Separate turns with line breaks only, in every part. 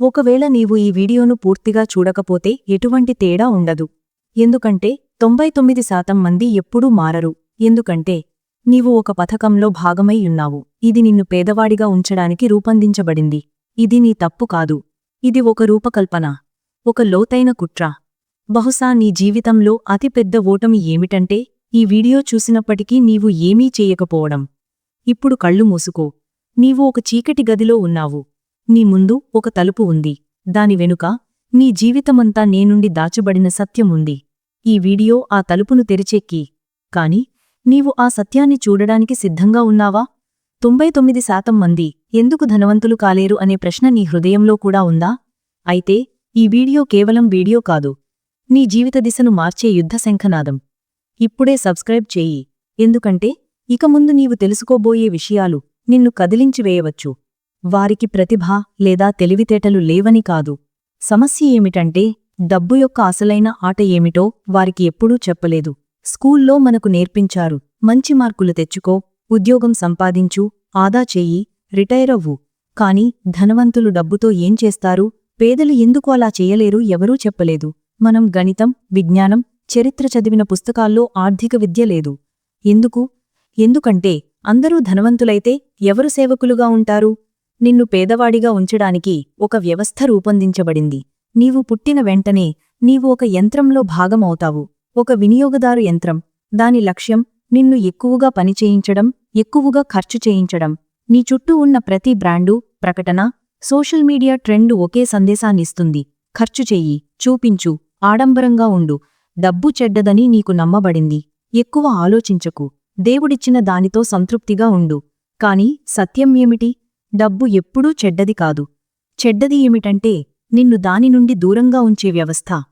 ఒకవేళ నీవు ఈ వీడియోను పూర్తిగా చూడకపోతే ఎటువంటి తేడా ఉండదు. ఎందుకంటే తొంభై తొమ్మిది శాతం మంది ఎప్పుడూ మారరు. ఎందుకంటే నీవు ఒక పథకంలో భాగమై ఉన్నావు. ఇది నిన్ను పేదవాడిగా ఉంచడానికి రూపొందించబడింది. ఇది నీ తప్పు కాదు. ఇది ఒక రూపకల్పన. ఒక లోతైన కుట్ర. బహుశా నీ జీవితంలో అతిపెద్ద ఓటమి ఏమిటంటే ఈ వీడియో చూసినప్పటికీ నీవు ఏమీ చేయకపోవడం. ఇప్పుడు కళ్ళు మూసుకో. నీవు ఒక చీకటి గదిలో ఉన్నావు. నీ ముందు ఒక తలుపు ఉంది. దాని వెనుక నీ జీవితమంతా నేనుండి దాచబడిన సత్యం ఉంది. ఈ వీడియో ఆ తలుపును తెరిచెక్కి. కాని నీవు ఆ సత్యాన్ని చూడడానికి సిద్ధంగా ఉన్నావా? తొంభై తొమ్మిది శాతం మంది ఎందుకు ధనవంతులు కాలేరు అనే ప్రశ్న నీ హృదయంలో కూడా ఉందా? అయితే ఈ వీడియో కేవలం వీడియో కాదు. నీ జీవిత దిశను మార్చే యుద్ధ శంఖనాదం. ఇప్పుడే సబ్స్క్రైబ్ చేయి. ఎందుకంటే ఇక ముందు నీవు తెలుసుకోబోయే విషయాలు నిన్ను కదిలించివేయవచ్చు వారికి ప్రతిభ లేదా తెలివితేటలు లేవని కాదు. సమస్య ఏమిటంటే డబ్బు యొక్క అసలైన ఆట ఏమిటో వారికి ఎప్పుడూ చెప్పలేదు. స్కూల్లో మనకు నేర్పించారు మంచి మార్కులు తెచ్చుకో ఉద్యోగం సంపాదించు ఆదా చెయ్యి రిటైరవ్వు కాని ధనవంతులు డబ్బుతో ఏం చేస్తారు? పేదలు ఎందుకు అలా చేయలేరు ఎవరూ చెప్పలేదు. మనం గణితం విజ్ఞానం చరిత్ర చదివిన పుస్తకాల్లో ఆర్థిక విద్య లేదు. ఎందుకు? ఎందుకంటే అందరూ ధనవంతులైతే ఎవరు సేవకులుగా ఉంటారు? నిన్ను పేదవాడిగా ఉంచడానికి ఒక వ్యవస్థ రూపొందించబడింది. నీవు పుట్టిన వెంటనే నీవు ఒక యంత్రంలో భాగమవుతావు. ఒక వినియోగదారు యంత్రం. దాని లక్ష్యం నిన్ను ఎక్కువగా పనిచేయించడం ఎక్కువగా ఖర్చు చేయించడం. నీ చుట్టూ ఉన్న ప్రతి బ్రాండు ప్రకటన సోషల్ మీడియా ట్రెండ్ ఒకే సందేశాన్నిస్తుంది ఖర్చు చెయ్యి చూపించు ఆడంబరంగా ఉండు. డబ్బు చెడ్డదని నీకు నమ్మబడింది. ఎక్కువ ఆలోచించకు. దేవుడిచ్చిన దానితో సంతృప్తిగా ఉండు. కాని సత్యం ఏమిటి? డబ్బు ఎప్పుడూ చెడ్డది కాదు. చెడ్డది ఏమిటంటే నిన్ను దాని నుండి దూరంగా ఉంచే వ్యవస్థ.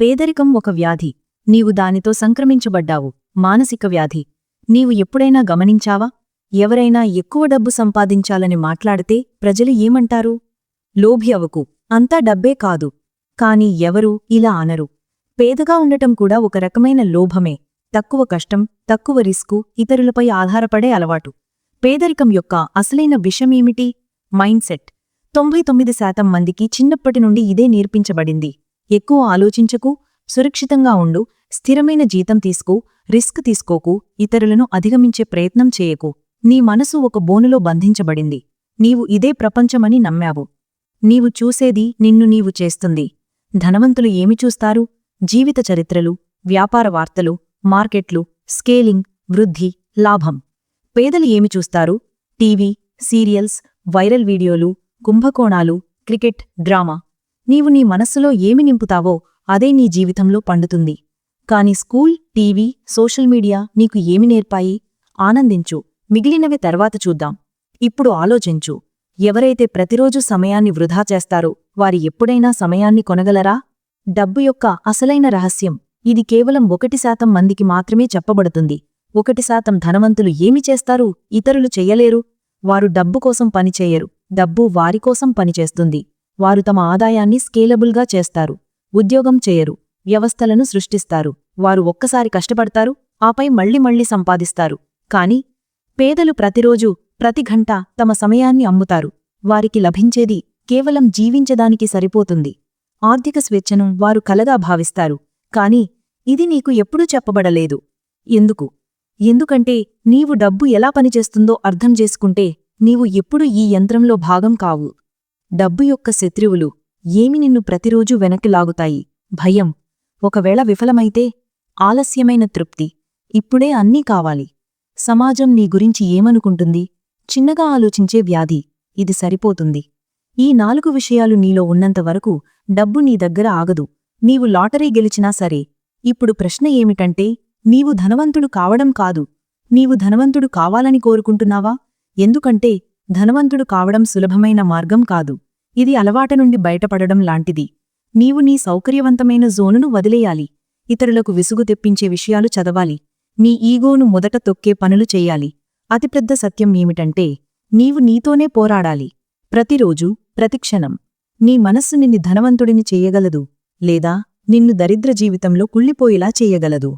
పేదరికం ఒక వ్యాధి. నీవు దానితో సంక్రమించబడ్డావు. మానసిక వ్యాధి. నీవు ఎప్పుడైనా గమనించావా? ఎవరైనా ఎక్కువ డబ్బు సంపాదించాలని మాట్లాడితే ప్రజలు ఏమంటారు? లోభి అవకు అంతా డబ్బే కాదు. కాని ఎవరూ ఇలా అనరు. పేదగా ఉండటం కూడా ఒక రకమైన లోభమే. తక్కువ కష్టం తక్కువ రిస్కు ఇతరులపై ఆధారపడే అలవాటు. పేదరికం యొక్క అసలైన విషమేమిటి మైండ్ సెట్. తొంభై తొమ్మిది శాతం మందికి చిన్నప్పటి నుండి ఇదే నేర్పించబడింది. ఎక్కువ ఆలోచించకు సురక్షితంగా ఉండు స్థిరమైన జీతం తీసుకో రిస్క్ తీసుకోకు ఇతరులను అధిగమించే ప్రయత్నం చేయకు. నీ మనసు ఒక బోనులో బంధించబడింది. నీవు ఇదే ప్రపంచమని నమ్మావు. నీవు చూసేది నిన్ను నీవు చేస్తుంది. ధనవంతులు ఏమి చూస్తారు? జీవిత చరిత్రలు వ్యాపార వార్తలు మార్కెట్లు స్కేలింగ్ వృద్ధి లాభం. పేదలు ఏమి చూస్తారు? టీవీ సీరియల్స్ వైరల్ వీడియోలు కుంభకోణాలు క్రికెట్ డ్రామా. నీవు నీ మనస్సులో ఏమి నింపుతావో అదే నీ జీవితంలో పండుతుంది. కాని స్కూల్ టీవీ సోషల్ మీడియా నీకు ఏమి నేర్పాయి? ఆనందించు. మిగిలినవి తర్వాత చూద్దాం. ఇప్పుడు ఆలోచించు. ఎవరైతే ప్రతిరోజు సమయాన్ని వృధా చేస్తారో వారి ఎప్పుడైనా సమయాన్ని కొనగలరా? డబ్బు యొక్క అసలైన రహస్యం. ఇది కేవలం ఒకటి శాతం మందికి మాత్రమే చెప్పబడుతుంది. ఒకటి శాతం ధనవంతులు ఏమి చేస్తారు? ఇతరులు చెయ్యలేరు వారు డబ్బు కోసం పనిచేయరు డబ్బు వారికోసం పనిచేస్తుంది వారు తమ ఆదాయాన్ని స్కేలబుల్గా చేస్తారు. ఉద్యోగం చేయరు. వ్యవస్థలను సృష్టిస్తారు. వారు ఒక్కసారి కష్టపడతారు. ఆపై మళ్ళీ మళ్ళీ సంపాదిస్తారు. కాని పేదలు ప్రతిరోజూ ప్రతి గంట తమ సమయాన్ని అమ్ముతారు. వారికి లభించేది కేవలం జీవించడానికి సరిపోతుంది. ఆర్థిక స్వేచ్ఛను వారు కలగా భావిస్తారు. కాని ఇది నీకు ఎప్పుడూ చెప్పబడలేదు. ఎందుకు? ఎందుకంటే నీవు డబ్బు ఎలా పనిచేస్తుందో అర్థం చేసుకుంటే నీవు ఎప్పుడు ఈ యంత్రంలో భాగం కావు. డబ్బు యొక్క శత్రువులు ఏమి నిన్ను ప్రతిరోజూ వెనక్కి లాగుతాయి? భయం. ఒకవేళ విఫలమైతే ఆలస్యమైన తృప్తి. ఇప్పుడే అన్నీ కావాలి. సమాజం నీ గురించి ఏమనుకుంటుంది? చిన్నగా ఆలోచించే వ్యాధి. ఇది సరిపోతుంది. ఈ నాలుగు విషయాలు నీలో ఉన్నంతవరకు డబ్బు నీ దగ్గర ఆగదు. నీవు లాటరీ గెలిచినా సరే. ఇప్పుడు ప్రశ్న ఏమిటంటే నీవు ధనవంతుడు కావడం కాదు. నీవు ధనవంతుడు కావాలని కోరుకుంటున్నావా? ఎందుకంటే ధనవంతుడు కావడం సులభమైన మార్గం కాదు. ఇది అలవాట నుండి బయటపడడం లాంటిది. నీవు నీ సౌకర్యవంతమైన జోనును వదిలేయాలి. ఇతరులకు విసుగు తెప్పించే విషయాలు చదవాలి. నీ ఈగోను మొదట తొక్కే పనులు చేయాలి. అతిపెద్ద సత్యం ఏమిటంటే నీవు నీతోనే పోరాడాలి. ప్రతిరోజూ ప్రతిక్షణం. నీ మనస్సు నిన్ను ధనవంతుడిని చెయ్యగలదు లేదా నిన్ను దరిద్ర జీవితంలో కుళ్ళిపోయేలా చేయగలదు.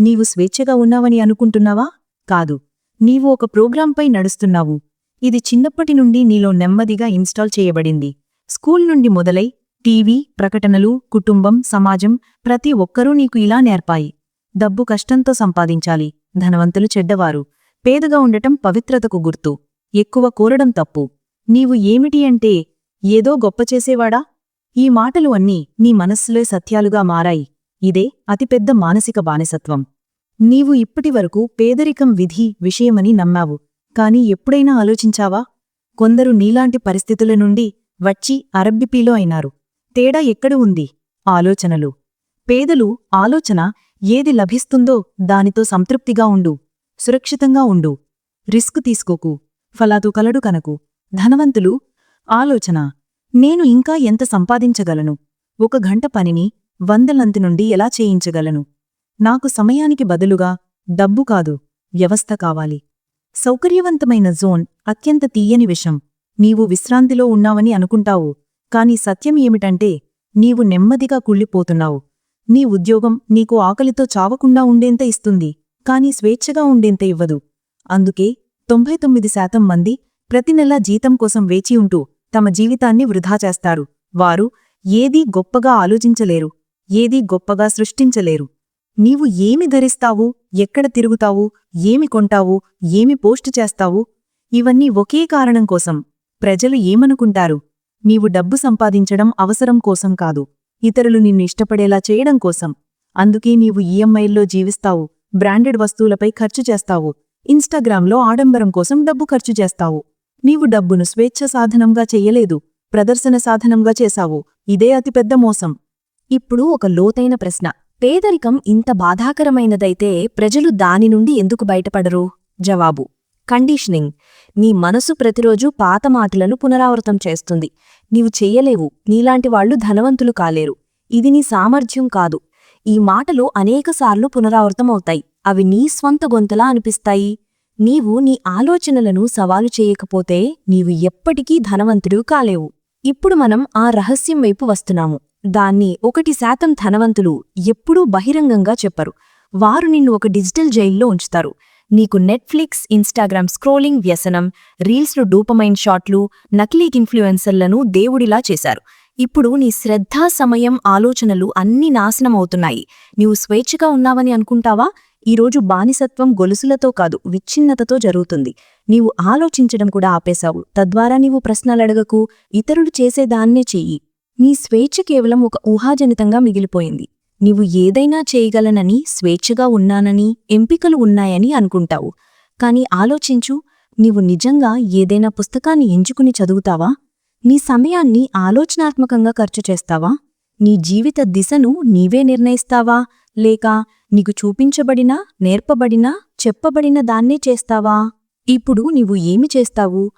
నీవు స్వేచ్ఛగా ఉన్నావని అనుకుంటున్నావా? కాదు. నీవు ఒక ప్రోగ్రాంపై నడుస్తున్నావు. ఇది చిన్నప్పటి నుండి నీలో నెమ్మదిగా ఇన్స్టాల్ చేయబడింది. స్కూల్ నుండి మొదలై టీవీ ప్రకటనలు కుటుంబం సమాజం ప్రతి ఒక్కరూ నీకు ఇలా నేర్పాయి. డబ్బు కష్టంతో సంపాదించాలి. ధనవంతులు చెడ్డవారు. పేదగా ఉండటం పవిత్రతకు గుర్తు. ఎక్కువ కోరడం తప్పు. నీవు ఏమిటి అంటే ఏదో గొప్ప చేసేవాడా? ఈ మాటలు అన్నీ నీ మనస్సులే సత్యాలుగా మారాయి. ఇదే అతిపెద్ద మానసిక బానిసత్వం. నీవు ఇప్పటివరకు పేదరికం విధి విషయమని నమ్మావు. కాని ఎప్పుడైనా ఆలోచించావా? కొందరు నీలాంటి పరిస్థితుల నుండి వచ్చి అరబ్బిపీలో అయినారు. తేడా ఎక్కడ ఉంది? ఆలోచనలు. పేదలు ఆలోచన ఏది లభిస్తుందో దానితో సంతృప్తిగా ఉండు. సురక్షితంగా ఉండు. రిస్క్ తీసుకోకు. ఫలాదు కలడు కనకు. ధనవంతులు ఆలోచన. నేను ఇంకా ఎంత సంపాదించగలను? ఒక గంట పనిని వందలంతి నుండి ఎలా చేయించగలను? నాకు సమయానికి బదులుగా డబ్బు కాదు వ్యవస్థ కావాలి. సౌకర్యవంతమైన జోన్ అత్యంత తీయని విషం. నీవు విశ్రాంతిలో ఉన్నావని అనుకుంటావు కాని సత్యం ఏమిటంటే నీవు నెమ్మదిగా కుళ్ళిపోతున్నావు. నీ ఉద్యోగం నీకు ఆకలితో చావకుండా ఉండేంత ఇస్తుంది కాని స్వేచ్ఛగా ఉండేంత ఇవ్వదు. అందుకే తొంభై తొమ్మిది శాతం మంది ప్రతి నెలా జీతం కోసం వేచి ఉంటూ తమ జీవితాన్ని వృధా చేస్తారు. వారు ఏదీ గొప్పగా ఆలోచించలేరు. ఏదీ గొప్పగా సృష్టించలేరు. నీవు ఏమి ధరిస్తావు ఎక్కడ తిరుగుతావు ఏమి కొంటావు ఏమి పోస్టు చేస్తావు? ఇవన్నీ ఒకే కారణం కోసం. ప్రజలు ఏమనుకుంటారు? నీవు డబ్బు సంపాదించడం అవసరం కోసం కాదు. ఇతరులు నిన్ను ఇష్టపడేలా చేయడం కోసం. అందుకే నీవు ఈఎంఐల్లో జీవిస్తావు బ్రాండెడ్ వస్తువులపై ఖర్చు చేస్తావు ఇన్స్టాగ్రామ్లో ఆడంబరం కోసం డబ్బు ఖర్చు చేస్తావు. నీవు డబ్బును స్వేచ్ఛ సాధనంగా చెయ్యలేదు ప్రదర్శన సాధనంగా చేశావు ఇదే అతిపెద్ద మోసం.
ఇప్పుడు ఒక లోతైన ప్రశ్న. పేదరికం ఇంత బాధాకరమైనదైతే ప్రజలు దాని నుండి ఎందుకు బయటపడరు? జవాబు. కండిషనింగ్. నీ మనసు ప్రతిరోజు పాత మాటలను పునరావృతం చేస్తుంది. నీవు చెయ్యలేవు. నీలాంటి వాళ్ళు ధనవంతులు కాలేరు. ఇది నీ సామర్థ్యం కాదు. ఈ మాటలు అనేకసార్లు పునరావృతమవుతాయి అవి నీ స్వంత గొంతలా అనిపిస్తాయి. నీవు నీ ఆలోచనలను సవాలు చేయకపోతే నీవు ఎప్పటికీ ధనవంతుడు కాలేవు. ఇప్పుడు మనం ఆ రహస్యం వైపు వస్తున్నాము. దాన్ని ఒకటి శాతం ధనవంతులు ఎప్పుడూ బహిరంగంగా చెప్పరు. వారు నిన్ను ఒక డిజిటల్ జైల్లో ఉంచుతారు. నీకు నెట్ఫ్లిక్స్ ఇన్స్టాగ్రామ్ స్క్రోలింగ్ వ్యసనం రీల్స్లో డూపమైన్ షాట్లు నకిలీ ఇన్ఫ్లుయెన్సర్లను దేవుడిలా చేశారు. ఇప్పుడు నీ శ్రద్ధ సమయం ఆలోచనలు అన్నీ నాశనమవుతున్నాయి నీవు స్వేచ్ఛగా ఉన్నావని అనుకుంటావా? ఈరోజు బానిసత్వం గొలుసులతో కాదు విచ్ఛిన్నతతో జరుగుతుంది. నీవు ఆలోచించడం కూడా ఆపేశావు. తద్వారా నీవు ప్రశ్నలడగకు ఇతరులు చేసేదాన్నే చెయ్యి. నీ స్వేచ్ఛ కేవలం ఒక ఊహాజనితంగా మిగిలిపోయింది. నీవు ఏదైనా చేయగలనని స్వేచ్ఛగా ఉన్నానని ఎంపికలు ఉన్నాయని అనుకుంటావు. కాని ఆలోచించు నీవు నిజంగా ఏదైనా పుస్తకాన్ని ఎంచుకుని చదువుతావా? నీ సమయాన్ని ఆలోచనాత్మకంగా ఖర్చు చేస్తావా? నీ జీవిత దిశను నీవే నిర్ణయిస్తావా? లేక నీకు చూపించబడినా నేర్పబడినా చెప్పబడిన దాన్నే చేస్తావా? ఇప్పుడు నీవు ఏమి చేస్తావు?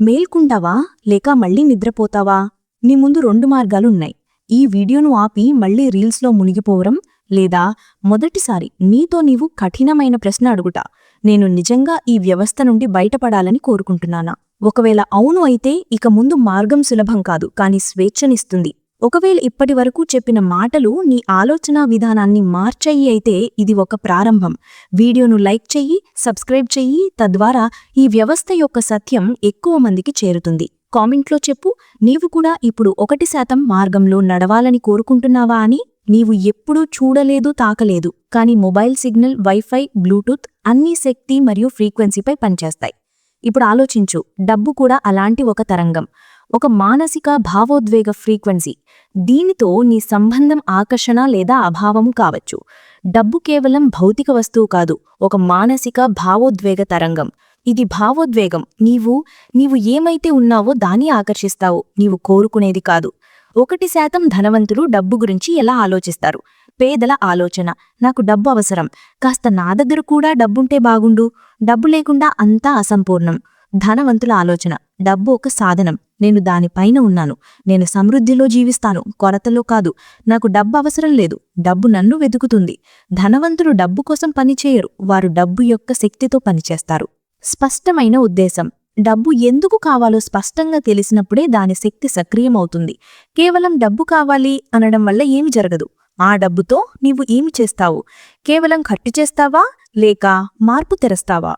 మేల్కుంటావా? లేక మళ్ళీ నిద్రపోతావా? నీ ముందు రెండు మార్గాలున్నాయి. ఈ వీడియోను ఆపి మళ్ళీ రీల్స్లో మునిగిపోవడం లేదా మొదటిసారి నీతో నీవు కఠినమైన ప్రశ్న అడుగుట నేను నిజంగా ఈ వ్యవస్థ నుండి బయటపడాలని కోరుకుంటున్నానా? ఒకవేళ అవును అయితే ఇక ముందు మార్గం సులభం కాదు కాని స్వేచ్ఛనిస్తుంది. ఒకవేళ ఇప్పటి వరకు చెప్పిన మాటలు నీ ఆలోచనా విధానాన్ని మార్చయి అయితే ఇది ఒక ప్రారంభం. వీడియోను లైక్ చెయ్యి సబ్స్క్రైబ్ చెయ్యి తద్వారా ఈ వ్యవస్థ యొక్క సత్యం ఎక్కువ మందికి చేరుతుంది. కామెంట్లో చెప్పు. నీవు కూడా ఇప్పుడు ఒకటి శాతం మార్గంలో నడవాలని కోరుకుంటున్నావా అని నీవు ఎప్పుడూ చూడలేదు తాకలేదు. కాని మొబైల్ సిగ్నల్ వైఫై బ్లూటూత్ అన్ని శక్తి మరియు ఫ్రీక్వెన్సీపై పనిచేస్తాయి. ఇప్పుడు ఆలోచించు. డబ్బు కూడా అలాంటి ఒక తరంగం. ఒక మానసిక భావోద్వేగ ఫ్రీక్వెన్సీ. దీనితో నీ సంబంధం ఆకర్షణ లేదా అభావం కావచ్చు. డబ్బు కేవలం భౌతిక వస్తువు కాదు ఒక మానసిక భావోద్వేగ తరంగం. ఇది భావోద్వేగం. నీవు నీవు ఏమైతే ఉన్నావో దాన్ని ఆకర్షిస్తావు. నీవు కోరుకునేది కాదు. ఒకటి శాతం ధనవంతులు డబ్బు గురించి ఎలా ఆలోచిస్తారు? పేదల ఆలోచన. నాకు డబ్బు అవసరం. కాస్త నా దగ్గర కూడా డబ్బుంటే బాగుండు. డబ్బు లేకుండా అంతా అసంపూర్ణం. ధనవంతుల ఆలోచన. డబ్బు ఒక సాధనం. నేను దానిపైన ఉన్నాను. నేను సమృద్ధిలో జీవిస్తాను. కొరతలో కాదు. నాకు డబ్బు అవసరం లేదు. డబ్బు నన్ను వెతుకుతుంది. ధనవంతులు డబ్బు కోసం పనిచేయరు వారు డబ్బు యొక్క శక్తితో పనిచేస్తారు. స్పష్టమైన ఉద్దేశం. డబ్బు ఎందుకు కావాలో స్పష్టంగా తెలిసినప్పుడే దాని శక్తి సక్రియమవుతుంది. కేవలం డబ్బు కావాలి అనడం వల్ల ఏమి జరగదు. ఆ డబ్బుతో నీవు ఏమి చేస్తావు? కేవలం ఖర్చు చేస్తావా? లేక మార్పు తెరస్తావా?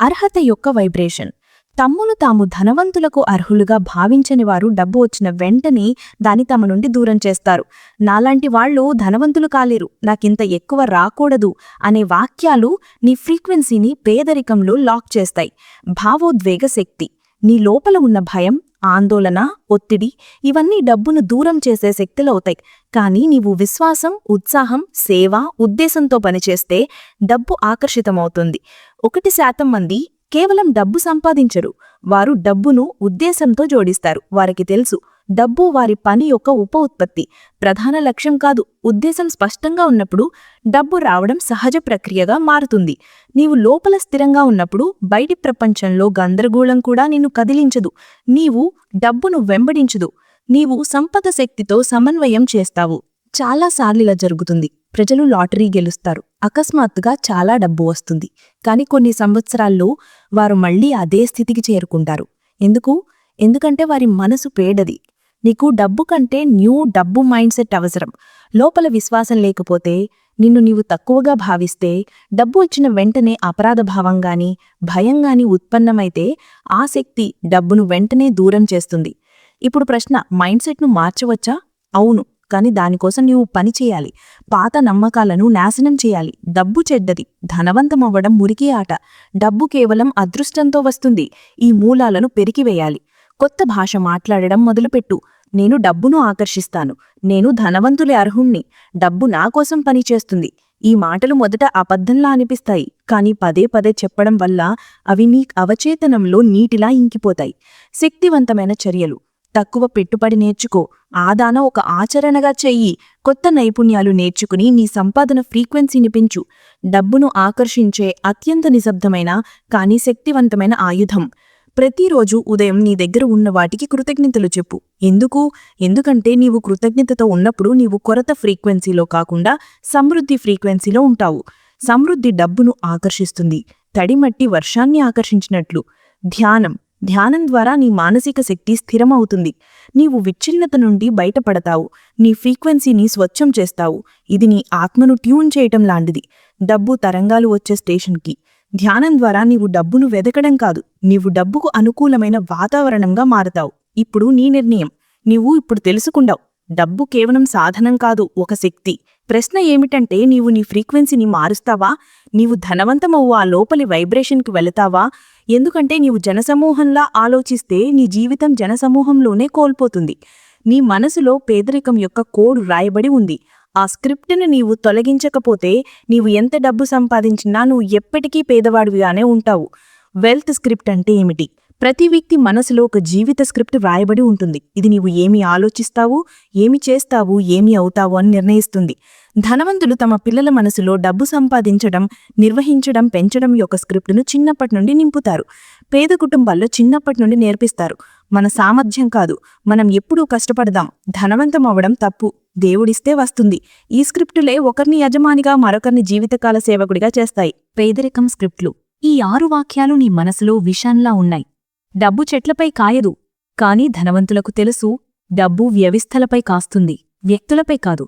అర్హత యొక్క వైబ్రేషన్. తమ్మును తాము ధనవంతులకు అర్హులుగా భావించని వారు డబ్బు వచ్చిన వెంటనే దాని తమ నుండి దూరం చేస్తారు. నాలాంటి వాళ్ళు ధనవంతులు కాలేరు. నాకింత ఎక్కువ రాకూడదు అనే వాక్యాలు నీ ఫ్రీక్వెన్సీని పేదరికంలో లాక్ చేస్తాయి. భావోద్వేగ శక్తి నీ లోపల ఉన్న భయం ఆందోళన ఒత్తిడి ఇవన్నీ డబ్బును దూరం చేసే శక్తులవుతాయి కానీ నీవు విశ్వాసం ఉత్సాహం సేవ ఉద్దేశంతో పనిచేస్తే డబ్బు ఆకర్షితమవుతుంది. ఒకటి శాతం మంది కేవలం డబ్బు సంపాదించరు. వారు డబ్బును ఉద్దేశంతో జోడిస్తారు. వారికి తెలుసు డబ్బు వారి పని యొక్క ఉప ఉత్పత్తి. ప్రధాన లక్ష్యం కాదు ఉద్దేశం స్పష్టంగా ఉన్నప్పుడు డబ్బు రావడం సహజ ప్రక్రియగా మారుతుంది. నీవు లోపల స్థిరంగా ఉన్నప్పుడు బయటి ప్రపంచంలో గందరగోళం కూడా నిన్ను కదిలించదు. నీవు డబ్బును వెంబడించదు. నీవు సంపద శక్తితో సమన్వయం చేస్తావు. చాలాసార్లు ఇలా జరుగుతుంది. ప్రజలు లాటరీ గెలుస్తారు. అకస్మాత్తుగా చాలా డబ్బు వస్తుంది. కాని కొన్ని సంవత్సరాల్లో వారు మళ్ళీ అదే స్థితికి చేరుకుంటారు. ఎందుకు? ఎందుకంటే వారి మనసు పేడది. నీకు డబ్బు కంటే న్యూ డబ్బు మైండ్ సెట్ అవసరం. లోపల విశ్వాసం లేకపోతే నిన్ను నీవు తక్కువగా భావిస్తే డబ్బు వచ్చిన వెంటనే అపరాధ భావంగాని భయంగాని ఉత్పన్నమైతే ఆ శక్తి డబ్బును వెంటనే దూరం చేస్తుంది. ఇప్పుడు ప్రశ్న మైండ్ సెట్ను మార్చవచ్చా? అవును. కాని దానికోసం నీవు పని చేయాలి. పాత నమ్మకాలను నాశనం చేయాలి. డబ్బు చెడ్డది. ధనవంతమవ్వడం మురికి ఆట. డబ్బు కేవలం అదృష్టంతో వస్తుంది. ఈ మూలాలను పెరికివేయాలి. కొత్త భాష మాట్లాడడం మొదలుపెట్టు. నేను డబ్బును ఆకర్షిస్తాను. నేను ధనవంతులి అర్హుణ్ణి. డబ్బు నా కోసం పనిచేస్తుంది ఈ మాటలు మొదట అబద్ధంలా అనిపిస్తాయి. కాని పదే పదే చెప్పడం వల్ల అవి నీ అవచేతనంలో నీటిలా ఇంకిపోతాయి. శక్తివంతమైన చర్యలు. తక్కువ పెట్టుబడి నేర్చుకో. ఆదాన ఒక ఆచరణగా చెయ్యి. కొత్త నైపుణ్యాలు నేర్చుకుని నీ సంపాదన ఫ్రీక్వెన్సీని పెంచు. డబ్బును ఆకర్షించే అత్యంత నిశ్శబ్దమైన కానీ శక్తివంతమైన ఆయుధం. ప్రతిరోజు ఉదయం నీ దగ్గర ఉన్న వాటికి కృతజ్ఞతలు చెప్పు. ఎందుకు? ఎందుకంటే నీవు కృతజ్ఞతతో ఉన్నప్పుడు నీవు కొరత ఫ్రీక్వెన్సీలో కాకుండా సమృద్ధి ఫ్రీక్వెన్సీలో ఉంటావు. సమృద్ధి డబ్బును ఆకర్షిస్తుంది. తడిమట్టి వర్షాన్ని ఆకర్షించినట్లు. ధ్యానం. ధ్యానం ద్వారా నీ మానసిక శక్తి స్థిరమవుతుంది. నీవు విచ్ఛిన్నత నుండి బయటపడతావు. నీ ఫ్రీక్వెన్సీని స్వచ్ఛం చేస్తావు. ఇది నీ ఆత్మను ట్యూన్ చేయటం లాంటిది. డబ్బు తరంగాలు వచ్చే స్టేషన్కి. ధ్యానం ద్వారా నీవు డబ్బును వెదకడం కాదు. నీవు డబ్బుకు అనుకూలమైన వాతావరణంగా మారతావు. ఇప్పుడు నీ నిర్ణయం. నీవు ఇప్పుడు తెలుసుకుండావు డబ్బు కేవలం సాధనం కాదు ఒక శక్తి. ప్రశ్న ఏమిటంటే నీవు నీ ఫ్రీక్వెన్సీని మారుస్తావా? నీవు ధనవంతమవు ఆ లోపలి వైబ్రేషన్కి వెళతావా? ఎందుకంటే నీవు జనసమూహంలా ఆలోచిస్తే నీ జీవితం జనసమూహంలోనే కోల్పోతుంది. నీ మనసులో పేదరికం యొక్క కోడ్ రాయబడి ఉంది. ఆ స్క్రిప్ట్ను నీవు తొలగించకపోతే నీవు ఎంత డబ్బు సంపాదించినా నువ్వు ఎప్పటికీ పేదవాడివిగానే ఉంటావు. వెల్త్ స్క్రిప్ట్ అంటే ఏమిటి? ప్రతి వ్యక్తి మనసులో ఒక జీవిత స్క్రిప్ట్ వ్రాయబడి ఉంటుంది. ఇది నీవు ఏమి ఆలోచిస్తావు ఏమి చేస్తావు ఏమి అవుతావు అని నిర్ణయిస్తుంది. ధనవంతులు తమ పిల్లల మనసులో డబ్బు సంపాదించడం నిర్వహించడం పెంచడం యొక్క స్క్రిప్టును చిన్నప్పటి నుండి నింపుతారు. పేద కుటుంబాల్లో చిన్నప్పటి నుండి నేర్పిస్తారు. మన సామర్థ్యం కాదు. మనం ఎప్పుడూ కష్టపడదాం. ధనవంతం అవ్వడం తప్పు. దేవుడిస్తే వస్తుంది. ఈ స్క్రిప్టులే ఒకరిని యజమానిగా మరొకరిని జీవితకాల సేవకుడిగా చేస్తాయి. పేదరికం స్క్రిప్ట్లు. ఈ ఆరు వాక్యాలు నీ మనసులో విషంలా ఉన్నాయి. డబ్బు చెట్లపై కాయదు. కాని ధనవంతులకు తెలుసు డబ్బు వ్యవస్థలపై కాస్తుంది వ్యక్తులపై కాదు.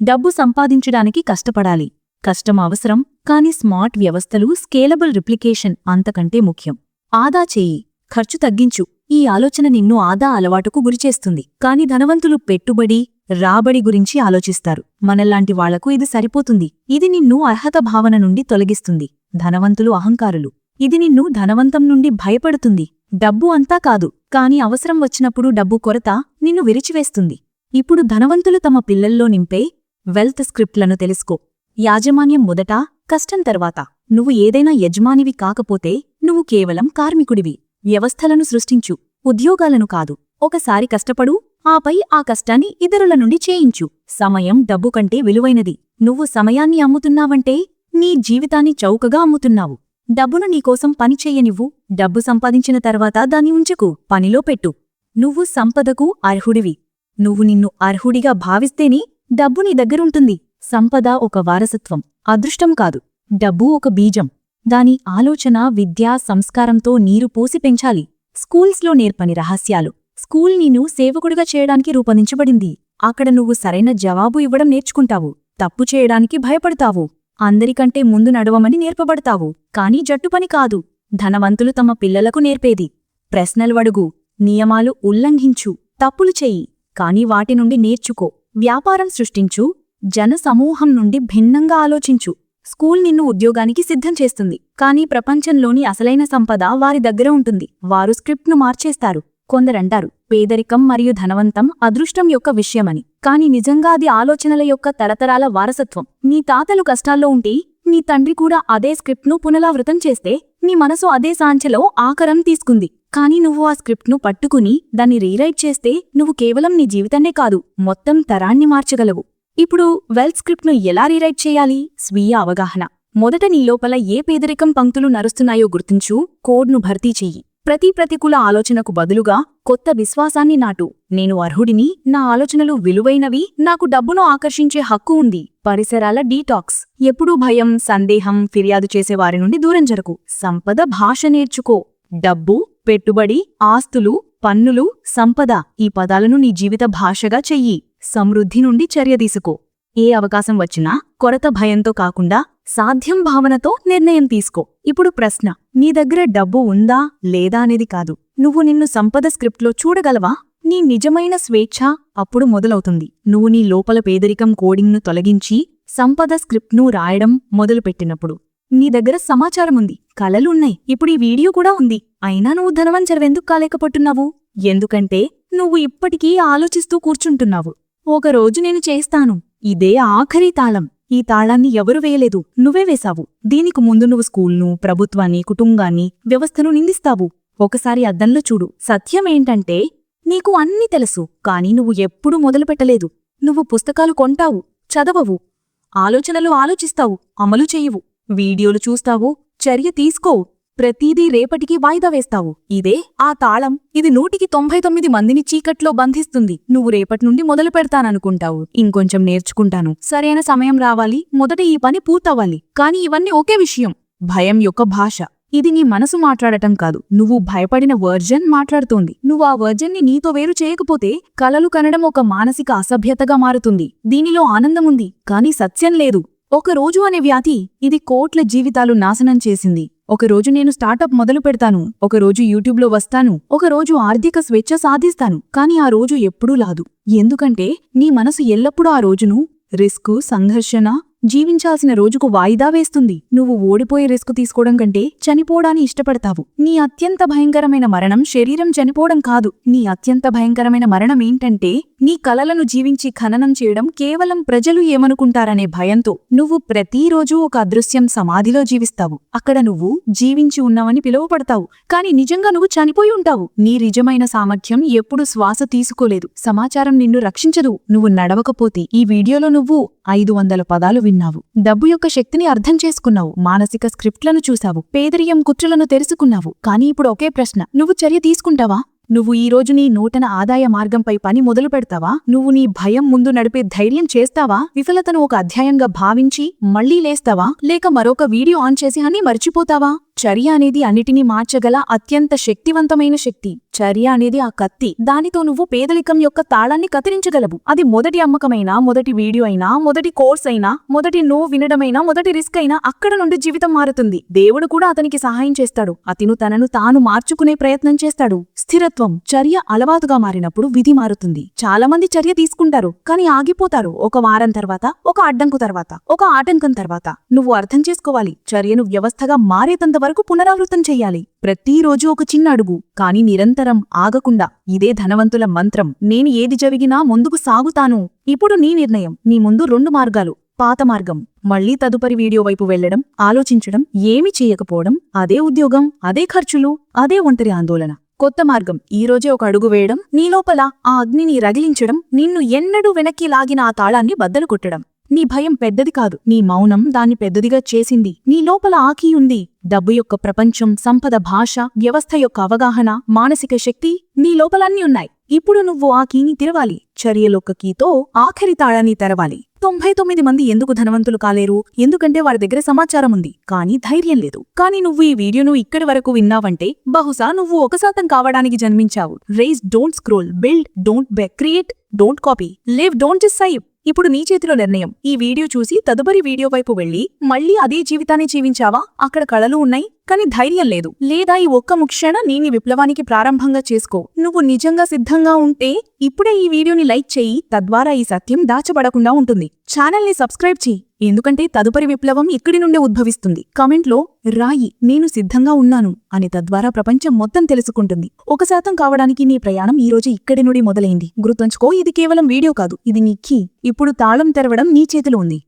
డబ్బు సంపాదించడానికి కష్టపడాలి. కష్టం అవసరం కాని స్మార్ట్ వ్యవస్థలు స్కేలబుల్ రిప్లికేషన్ అంతకంటే ముఖ్యం. ఆదా చేయి ఖర్చు తగ్గించు. ఈ ఆలోచన నిన్ను ఆదా అలవాటుకు గురిచేస్తుంది కాని ధనవంతులు పెట్టుబడి రాబడి గురించి ఆలోచిస్తారు. మనల్లాంటి వాళ్ళకు ఇది సరిపోతుంది. ఇది నిన్ను అర్హత భావన నుండి తొలగిస్తుంది. ధనవంతులు అహంకారులు. ఇది నిన్ను ధనవంతం నుండి భయపడుతుంది. డబ్బు అంతా కాదు కాని అవసరం వచ్చినప్పుడు డబ్బు కొరత నిన్ను విరిచివేస్తుంది. ఇప్పుడు ధనవంతులు తమ పిల్లల్లో నింపే వెల్త్ స్క్రిప్ట్లను తెలుసుకో. యాజమాన్యం మొదట కష్టం తర్వాత. నువ్వు ఏదైనా యజమానివి కాకపోతే నువ్వు కేవలం కార్మికుడివి. వ్యవస్థలను సృష్టించు ఉద్యోగాలను కాదు. ఒకసారి కష్టపడు ఆపై ఆ కష్టాన్ని ఇతరుల నుండి చేయించు. సమయం డబ్బు కంటే విలువైనది. నువ్వు సమయాన్ని అమ్ముతున్నావంటే నీ జీవితాన్ని చౌకగా అమ్ముతున్నావు. డబ్బును నీకోసం పని చెయ్యనివ్వు డబ్బు సంపాదించిన తర్వాత దాన్ని ఉంచుకు పనిలో పెట్టు. నువ్వు సంపదకు అర్హుడివి. నువ్వు నిన్ను అర్హుడిగా భావిస్తేనే డబ్బు నీ దగ్గరుంటుంది. సంపద ఒక వారసత్వం అదృష్టం కాదు. డబ్బు ఒక బీజం. దాని ఆలోచన విద్యా సంస్కారంతో నీరు పోసి పెంచాలి. స్కూల్స్లో నేర్పని రహస్యాలు. స్కూల్ నిన్ను సేవకుడిగా చేయడానికి రూపొందించబడింది. అక్కడ నువ్వు సరైన జవాబు ఇవ్వడం నేర్చుకుంటావు. తప్పు చేయడానికి భయపడతావు. అందరికంటే ముందు నడవమని నేర్పబడతావు. కానీ జట్టు పని కాదు.
ధనవంతులు తమ పిల్లలకు నేర్పేది. ప్రశ్నలు అడుగు. నియమాలు ఉల్లంఘించు. తప్పులు చెయ్యి. కాని వాటి నుండి నేర్చుకో. వ్యాపారం సృష్టించు. జనసమూహం నుండి భిన్నంగా ఆలోచించు. స్కూల్ నిన్ను ఉద్యోగానికి సిద్ధం చేస్తుంది. కానీ ప్రపంచంలోని అసలైన సంపద వారి దగ్గర ఉంటుంది. వారు స్క్రిప్ట్ను మార్చేస్తారు. కొందరంటారు పేదరికం మరియు ధనవంతం అదృష్టం యొక్క విషయమని. కాని నిజంగా అది ఆలోచనల యొక్క తరతరాల వారసత్వం. నీ తాతలు కష్టాల్లో ఉంటే నీ తండ్రి కూడా అదే స్క్రిప్ట్ను పునరావృతం చేస్తే నీ మనసు అదే సాంచెలో ఆకరం తీసుకుంది. కానీ నువ్వు ఆ స్క్రిప్ట్ను పట్టుకుని దాన్ని రీరైట్ చేస్తే నువ్వు కేవలం నీ జీవితాన్నే కాదు మొత్తం తరాన్ని మార్చగలవు. ఇప్పుడు వెల్ స్క్రిప్ట్ను ఎలా రీరైట్ చేయాలి? స్వీయ అవగాహన. మొదట నీ లోపల ఏ పేదరికం పంక్తులు నరుస్తున్నాయో గుర్తించు కోడ్ను భర్తీ చెయ్యి. ప్రతి ప్రతికూల ఆలోచనకు బదులుగా కొత్త విశ్వాసాన్ని నాటు. నేను అర్హుడిని నా ఆలోచనలు విలువైనవి నాకు డబ్బును ఆకర్షించే హక్కు ఉంది. పరిసరాల డీటాక్స్. ఎప్పుడూ భయం సందేహం ఫిర్యాదు చేసేవారి నుండి దూరం జరుకు సంపద భాష నేర్చుకో. డబ్బు పెట్టుబడి ఆస్తులు పన్నులు సంపద ఈ పదాలను నీ జీవిత భాషగా చెయ్యి. సమృద్ధి నుండి చర్య తీసుకో. ఏ అవకాశం వచ్చినా కొరత భయంతో కాకుండా సాధ్యం భావనతో నిర్ణయం తీసుకో. ఇప్పుడు ప్రశ్న నీ దగ్గర డబ్బు ఉందా లేదా అనేది కాదు. నువ్వు నిన్ను సంపద స్క్రిప్ట్లో చూడగలవా? నీ నిజమైన స్వేచ్ఛ అప్పుడు మొదలవుతుంది. నువ్వు నీ లోపల పేదరికం కోడింగ్ను తొలగించి సంపద స్క్రిప్ట్ను రాయడం మొదలుపెట్టినప్పుడు నీ దగ్గర సమాచారం ఉంది. కలలున్నాయి ఇప్పుడు ఈ వీడియో కూడా ఉంది. అయినా నువ్వు ధనవంచరవెందుకు కాలేకపోతున్నావు? ఎందుకంటే నువ్వు ఇప్పటికీ ఆలోచిస్తూ కూర్చుంటున్నావు. ఒకరోజు నేను చేస్తాను. ఇదే ఆఖరి తాళం. ఈ తాళాన్ని ఎవరు వేయలేదు. నువ్వే వేశావు. దీనికి ముందు నువ్వు స్కూల్ను ప్రభుత్వాన్ని కుటుంబాన్ని వ్యవస్థను నిందిస్తావు. ఒకసారి అద్దంలో చూడు. సత్యమేంటంటే నీకు అన్నీ తెలుసు కాని నువ్వు ఎప్పుడూ మొదలుపెట్టలేదు నువ్వు పుస్తకాలు కొంటావు చదవవు. ఆలోచనలు ఆలోచిస్తావు అమలు చేయవు. వీడియోలు చూస్తావు చర్య తీసుకోవు. ప్రతీదీ రేపటికి వాయిదా వేస్తావు. ఇదే ఆ తాళం ఇది నూటికి తొంభై తొమ్మిది మందిని చీకట్లో బంధిస్తుంది. నువ్వు రేపటి నుండి మొదలు పెడతాననుకుంటావు. ఇంకొంచెం నేర్చుకుంటాను. సరైన సమయం రావాలి. మొదట ఈ పని పూర్తవ్వాలి. కాని ఇవన్నీ ఒకే విషయం. భయం యొక్క భాష. ఇది నీ మనసు మాట్లాడటం కాదు. నువ్వు భయపడిన వర్జన్ మాట్లాడుతోంది. నువ్వు ఆ వర్జన్ని నీతో వేరు చేయకపోతే కలలు కనడం ఒక మానసిక అసభ్యతగా మారుతుంది. దీనిలో ఆనందముంది. కాని సత్యం లేదు. ఒక రోజు అనే వ్యాధి ఇది కోట్ల జీవితాలు నాశనం చేసింది. ఒకరోజు నేను స్టార్టప్ మొదలు పెడతాను ఒకరోజు యూట్యూబ్లో వస్తాను ఒకరోజు ఆర్థిక స్వేచ్ఛ సాధిస్తాను కాని ఆ రోజు ఎప్పుడూ లాదు. ఎందుకంటే నీ మనసు ఎల్లప్పుడూ ఆ రోజును రిస్కు సంఘర్షణ జీవించాల్సిన రోజుకు వాయిదా వేస్తుంది. నువ్వు ఓడిపోయే రిస్క్ తీసుకోవడం కంటే చనిపోవడాన్ని ఇష్టపడతావు. నీ అత్యంత భయంకరమైన మరణం శరీరం చనిపోవడం కాదు. నీ అత్యంత భయంకరమైన మరణం ఏంటంటే నీ కలలను జీవించి ఖననం చేయడం కేవలం ప్రజలు ఏమనుకుంటారనే భయంతో నువ్వు ప్రతిరోజూ ఒక అదృశ్యం సమాధిలో జీవిస్తావు. అక్కడ నువ్వు జీవించి ఉన్నావని పిలువపడతావు కాని నిజంగా నువ్వు చనిపోయి ఉంటావు. నీ నిజమైన సామర్థ్యం ఎప్పుడు శ్వాస తీసుకోలేదు. సమాచారం నిన్ను రక్షించదు. నువ్వు నడవకపోతే ఈ వీడియోలో నువ్వు ఐదు వందల పదాలు విని విన్నావు డబ్బు యొక్క శక్తిని అర్థం చేసుకున్నావు. మానసిక స్క్రిప్ట్లను చూశావు. పేదరియం కుట్రలను తెలుసుకున్నావు. కానీ ఇప్పుడు ఒకే ప్రశ్న. నువ్వు చర్య తీసుకుంటావా? నువ్వు ఈ రోజు నీ నూతన ఆదాయ మార్గంపై పని మొదలు పెడతావా? నువ్వు నీ భయం ముందు నడిపే ధైర్యం చేస్తావా? విఫలతను ఒక అధ్యాయంగా భావించి మళ్ళీ లేస్తావా? లేక మరొక వీడియో ఆన్ చేసి అని మర్చిపోతావా? చర్య అనేది అన్నిటినీ మార్చగల అత్యంత శక్తివంతమైన శక్తి. చర్య అనేది ఆ కత్తి. దానితో నువ్వు పేదరికం యొక్క తాళాన్ని కత్తిరించగలవు. అది మొదటి అమ్మకమైనా మొదటి వీడియో అయినా మొదటి కోర్స్ అయినా మొదటి నో వినడమైనా మొదటి రిస్క్ అయినా అక్కడ నుండి జీవితం మారుతుంది. దేవుడు కూడా అతనికి సహాయం చేస్తాడు. అతను తనను తాను మార్చుకునే ప్రయత్నం చేస్తాడు. స్థిరత్వం చర్య అలవాటుగా మారినప్పుడు విధి మారుతుంది. చాలా మంది చర్య తీసుకుంటారు కానీ ఆగిపోతారు. ఒక వారం తర్వాత ఒక అడ్డంకు తర్వాత ఒక ఆటంకం తర్వాత. నువ్వు అర్థం చేసుకోవాలి. చర్యను వ్యవస్థగా మారేతంత వరకు పునరావృతం చేయాలి. ప్రతిరోజు ఒక చిన్న అడుగు కాని నిరంతరం ఆగకుండా ఇదే ధనవంతుల మంత్రం. నేను ఏది జరిగినా ముందుకు సాగుతాను. ఇప్పుడు నీ నిర్ణయం. నీ ముందు రెండు మార్గాలు. పాత మార్గం. మళ్ళీ తదుపరి వీడియో వైపు వెళ్ళడం ఆలోచించడం ఏమీ చేయకపోవడం అదే ఉద్యోగం అదే ఖర్చులు అదే ఒంటరి ఆందోళన. కొత్త మార్గం. ఈరోజే ఒక అడుగు వేయడం నీ లోపల ఆ అగ్నిని రగిలించడం నిన్ను ఎన్నడూ వెనక్కి లాగిన ఆ తాళాన్ని బద్దలు కొట్టడం. నీ భయం పెద్దది కాదు. నీ మౌనం దాన్ని పెద్దదిగా చేసింది. నీ లోపల ఆకీ ఉంది. డబ్బు యొక్క ప్రపంచం సంపద భాష వ్యవస్థ యొక్క అవగాహన మానసిక శక్తి నీ లోపలన్నీ ఉన్నాయి. ఇప్పుడు నువ్వు ఆ కీని తెరవాలి. చర్యలొక్క కీతో ఆఖరి తాళాన్ని తెరవాలి. తొంభై తొమ్మిది మంది ఎందుకు ధనవంతులు కాలేరు? ఎందుకంటే వారి దగ్గర సమాచారం ఉంది. కానీ ధైర్యం లేదు. కానీ నువ్వు ఈ వీడియోను ఇక్కడి వరకు విన్నావంటే బహుశా నువ్వు ఒక శాతం కావడానికి జన్మించావు. Race don't scroll build don't beg create don't copy live don't deceive ఇప్పుడు నీ చేతిలో నిర్ణయం. ఈ వీడియో చూసి తదుపరి వీడియో వైపు వెళ్ళి మళ్ళీ అదే జీవితాన్ని జీవించావా? అక్కడ కళలు ఉన్నాయి?
కానీ ధైర్యం లేదు. లేదా ఈ ఒక్క ముక్షణ నేను విప్లవానికి ప్రారంభంగా చేసుకో. నువ్వు నిజంగా సిద్ధంగా ఉంటే ఇప్పుడే ఈ వీడియోని లైక్ చేయి. తద్వారా ఈ సత్యం దాచబడకుండా ఉంటుంది. ఛానల్ని సబ్స్క్రైబ్ చేయి. ఎందుకంటే తదుపరి విప్లవం ఇక్కడి నుండే ఉద్భవిస్తుంది. కామెంట్లో రాయి నేను సిద్ధంగా ఉన్నాను అని తద్వారా ప్రపంచం మొత్తం తెలుసుకుంటుంది. ఒక శాతం కావడానికి నీ ప్రయాణం ఈ రోజు ఇక్కడి నుండి మొదలైంది. గుర్తుంచుకో ఇది కేవలం వీడియో కాదు. ఇది నీ కీ. ఇప్పుడు తాళం తెరవడం నీ చేతిలో ఉంది.